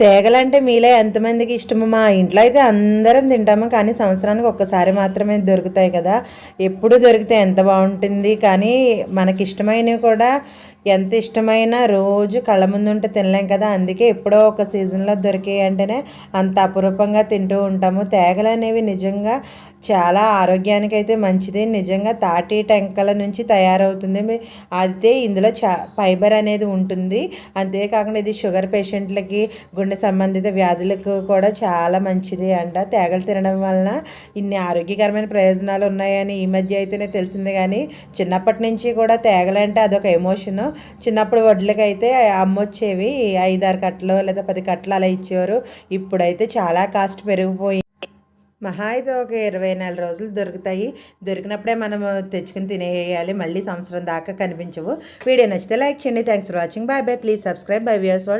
తేగలంటే మీలో ఎంతమందికి ఇష్టమో మా ఇంట్లో అయితే అందరం తింటాము కానీ సంవత్సరానికి ఒక్కసారి మాత్రమే దొరుకుతాయి కదా. ఎప్పుడు దొరికితే ఎంత బాగుంటుంది కానీ మనకి ఇష్టమైనవి కూడా ఎంత ఇష్టమైనా రోజు కళ్ళ ముందు ఉంటే తినలేం కదా. అందుకే ఎప్పుడో ఒక సీజన్లో దొరికాయి అంటేనే అంత అపురూపంగా తింటూ ఉంటాము. తేగలు అనేవి నిజంగా చాలా ఆరోగ్యానికి అయితే మంచిది. నిజంగా తాటి టెంకల నుంచి తయారవుతుంది. అయితే ఇందులో చా ఫైబర్ అనేది ఉంటుంది. అంతేకాకుండా ఇది షుగర్ పేషెంట్లకి గుండె సంబంధిత వ్యాధులకు కూడా చాలా మంచిది అంట. తేగలు తినడం వలన ఇన్ని ఆరోగ్యకరమైన ప్రయోజనాలు ఉన్నాయని ఈ మధ్య అయితేనే తెలిసింది కానీ చిన్నప్పటి నుంచి కూడా తేగలంటే అదొక ఎమోషను. చిన్నప్పుడు వడ్లకైతే అమ్మొచ్చేవి ఐదారు కట్టలు లేదా పది కట్టలు అలా ఇచ్చేవారు. ఇప్పుడైతే చాలా కాస్ట్ పెరిగిపోయి మహా అయితే ఒక ఇరవై నాలుగు రోజులు దొరుకుతాయి. దొరికినప్పుడే మనం తెచ్చుకుని తినేయాలి. మళ్ళీ సంవత్సరం దాకా కనిపించవు. వీడియో నచ్చితే లైక్ చేయండి. Thanks for watching. Bye bye please subscribe. Bye views world